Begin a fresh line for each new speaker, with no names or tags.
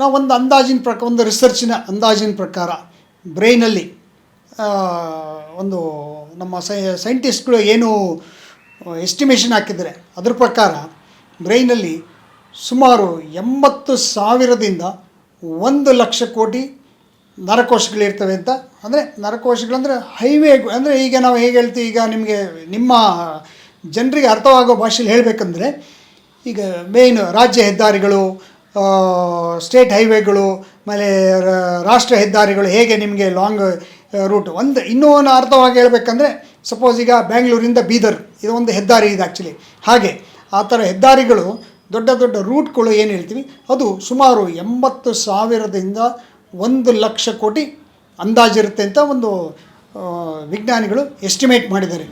ನಾವು ಒಂದು ಅಂದಾಜಿನ ಪ್ರಕಾರ ಒಂದು ರಿಸರ್ಚಿನ ಅಂದಾಜಿನ ಪ್ರಕಾರ ಬ್ರೈನಲ್ಲಿ ಒಂದು ನಮ್ಮ ಸೈ ಸೈಂಟಿಸ್ಟ್ಗಳು ಏನು ಎಸ್ಟಿಮೇಷನ್ ಹಾಕಿದರೆ ಅದ್ರ ಪ್ರಕಾರ ಬ್ರೈನಲ್ಲಿ ಸುಮಾರು ಎಂಬತ್ತು ಸಾವಿರದಿಂದ ಒಂದು ಲಕ್ಷ ಕೋಟಿ ನರಕೋಶಗಳಿರ್ತವೆ ಅಂತ. ಅಂದರೆ ನರಕೋಶಗಳಂದರೆ ಹೈವೇ ಅಂದರೆ ಈಗ ನಾವು ಹೇಗೆ ಹೇಳ್ತೀವಿ, ಈಗ ನಿಮಗೆ ನಿಮ್ಮ ಜನರಿಗೆ ಅರ್ಥವಾಗೋ ಭಾಷೆಯಲ್ಲಿ ಹೇಳಬೇಕಂದ್ರೆ, ಈಗ ಮೇಯ್ನ್ ರಾಜ್ಯ ಹೆದ್ದಾರಿಗಳು ಸ್ಟೇಟ್ ಹೈವೇಗಳು ಆಮೇಲೆ ರಾಷ್ಟ್ರ ಹೆದ್ದಾರಿಗಳು ಹೇಗೆ ನಿಮಗೆ ಲಾಂಗ್ ರೂಟ್ ಒಂದು ಇನ್ನೂ ಒಂದು ಅರ್ಥವಾಗಿ ಹೇಳಬೇಕಂದ್ರೆ ಸಪೋಸ್ ಈಗ ಬ್ಯಾಂಗ್ಳೂರಿಂದ ಬೀದರ್, ಇದು ಒಂದು ಹೆದ್ದಾರಿ ಇದೆ ಆ್ಯಕ್ಚುಲಿ ಹಾಗೆ ಆ ಥರ ಹೆದ್ದಾರಿಗಳು ದೊಡ್ಡ ದೊಡ್ಡ ರೂಟ್ಗಳು ಏನು ಹೇಳ್ತೀವಿ? ಅದು ಸುಮಾರು ಎಂಬತ್ತು ಸಾವಿರದಿಂದ ಒಂದು ಲಕ್ಷ ಕೋಟಿ ಅಂದಾಜಿರುತ್ತೆ ಅಂತ ಒಂದು ವಿಜ್ಞಾನಿಗಳು ಎಸ್ಟಿಮೇಟ್ ಮಾಡಿದ್ದಾರೆ.